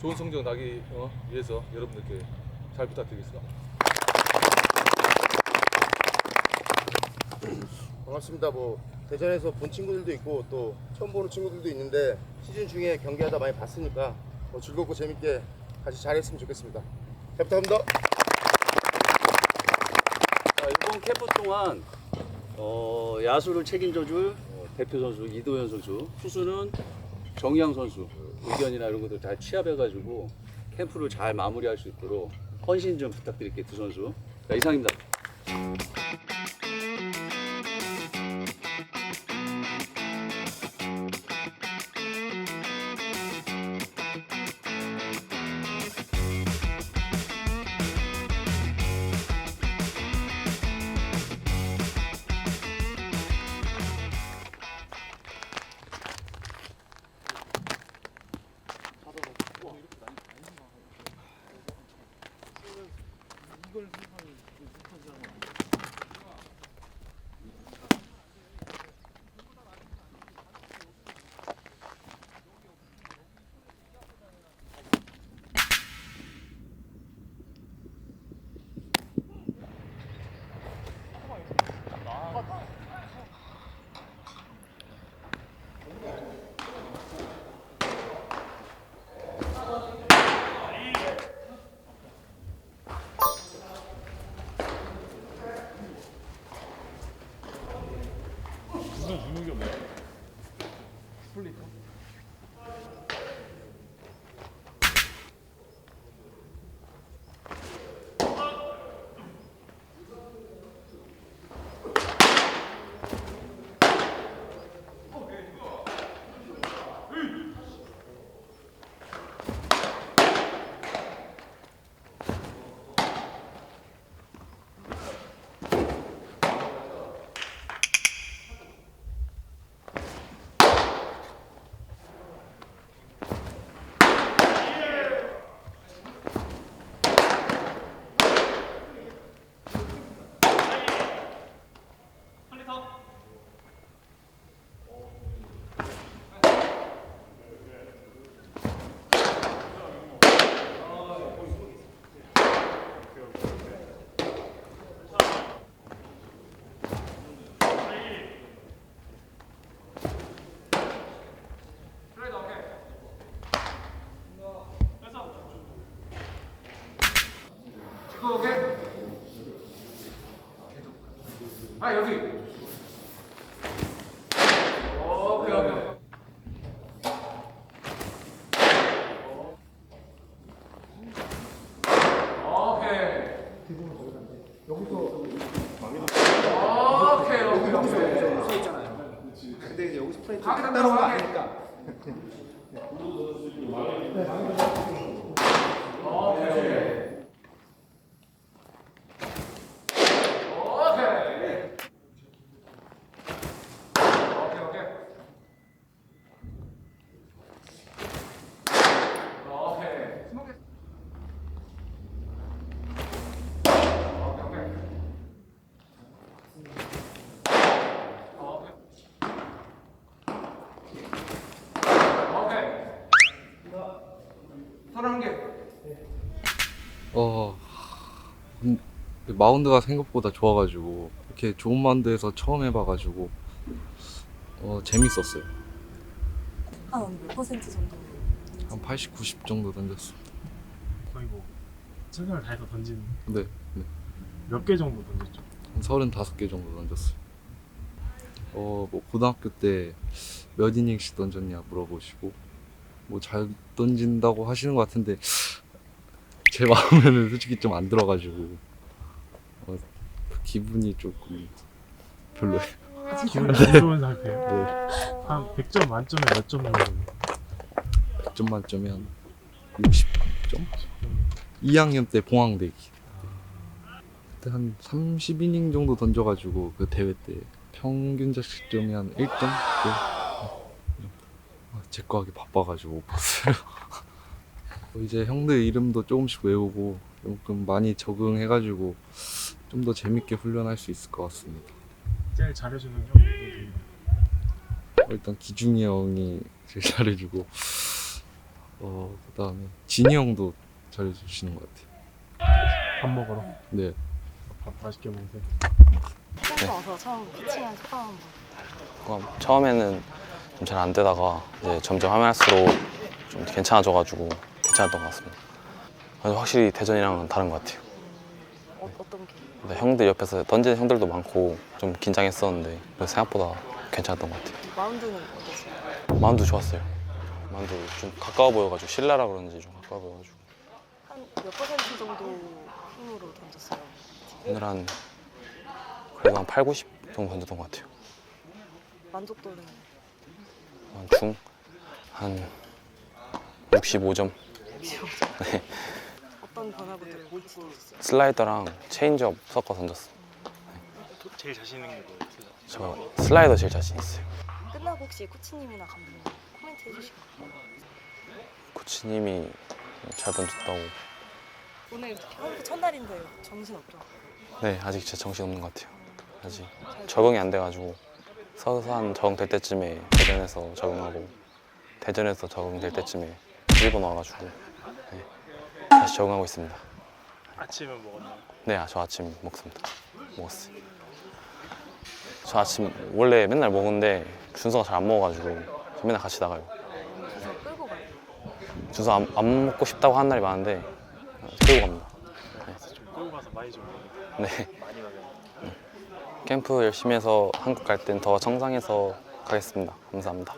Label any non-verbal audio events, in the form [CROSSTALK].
좋은 성적 나기 어, 위해서 여러분들께 잘 부탁드리겠습니다. 반갑습니다. 뭐 대전에서 본 친구들도 있고 또 처음 보는 친구들도 있는데 시즌 중에 경기하다 많이 봤으니까 뭐 즐겁고 재밌게 같이 잘했으면 좋겠습니다. 잘 부탁합니다. 자, 이번 캠프 동안 어, 야수를 책임져줄 어, 대표 선수 이도현 선수, 투수는 정희양 선수 의견이나 이런 것들 잘 취합해가지고 캠프를 잘 마무리할 수 있도록 헌신 좀 부탁드릴게요 두 선수. 자, 이상입니다. 아. 오케이 오케이. 오 케이. 오케이 오케이 오케이. 근데 이제. 아니니까. 오케이. 오케이. 오케이 오케이. 오케이. 스모크. 오케이 오케이. 오케이. 오케이. 서른 개. 어 음, 마운드가 생각보다 좋아가지고 이렇게 좋은 마운드에서 처음 해봐가지고 어 재밌었어요. 한몇 퍼센트 정도? 한 80, 90 정도 던졌어. 거의 뭐 최선을 다해서 던진 네, 네. 몇 개 정도 던졌죠. 한 35개 정도 던졌어요. 어, 뭐 고등학교 때 몇 이닝씩 던졌냐 물어보시고 뭐 잘 던진다고 하시는 것 같은데 제 마음에는 솔직히 좀 안 들어가지고 어, 그 기분이 조금 별로예요. 기분이 안 좋은 상태예요. 네. 한 100점 만점에 몇 점 정도? 100점 만점에 한 60점? 2학년 때 봉황대기 그때 한 30이닝 정도 던져가지고 그 대회 때 평균 자책점이 한 1점? 아, 제거 하기 바빠가지고 못 봤어요 [LAUGHS] 이제 형들 이름도 조금씩 외우고 조금 많이 적응해가지고 좀 더 재밌게 훈련할 수 있을 것 같습니다 제일 잘해주는 형 누구예요? 일단 기중이 형이 제일 잘해주고 어 그다음에 진이 형도 잘해주시는 것 같아요. 밥 먹으러 네. 밥 맛있게 먹으세요. 태국 와서 처음 피칭한 소감 한번. 어, 처음에는 좀 잘 안 되다가 이제 점점 하면 할수록 좀 괜찮아져가지고 괜찮았던 것 같습니다. 확실히 대전이랑은 다른 것 같아요. 형들 옆에서 던지는 형들도 많고 좀 긴장했었는데 생각보다 괜찮았던 것 같아요. 마운드는 어땠어요? 마운드 좋았어요. 마운드 좀 가까워 보여가지고 신라라 그런지 좀 가까워 보여가지고 한 몇 퍼센트 정도 힘으로 던졌어요? 오늘 한 그래도 한 8, 90 정도 던졌던 것 같아요. 만족도는 한 중? 한 65점? 어떤 변화부터 뭘지 던졌어요? 슬라이더랑 체인지업 섞어 던졌어. 제일 자신 있는 게 뭐예요? 저 슬라이더 제일 자신 있어요. 끝나고 혹시 코치님이나 감독님 코멘트 해주시나요? 코치님이 잘 던졌다고. 오늘 캠프 첫날인데 정신 없죠? 네, 아직 진짜 정신 없는 것 같아요. 아직 적응이 안 돼가지고 서산 적응될 때쯤에 대전에서 적응하고 대전에서 적응될 때쯤에 일본 와가지고 네, 다시 적응하고 있습니다. 아침은 먹었나요? 네, 저 아침 먹습니다. 먹었어요. 저 아침 원래 맨날 먹는데 준서가 잘 안 먹어가지고 저 맨날 같이 나가요. 그래서 끌고 가요. 준서 안, 안 먹고 싶다고 하는 날이 많은데 끌고 갑니다. 좀 끌고 가서 많이 좀 먹어요. 네. 많이 가요. 캠프 열심히 해서 한국 갈 땐더 성장해서 가겠습니다. 감사합니다.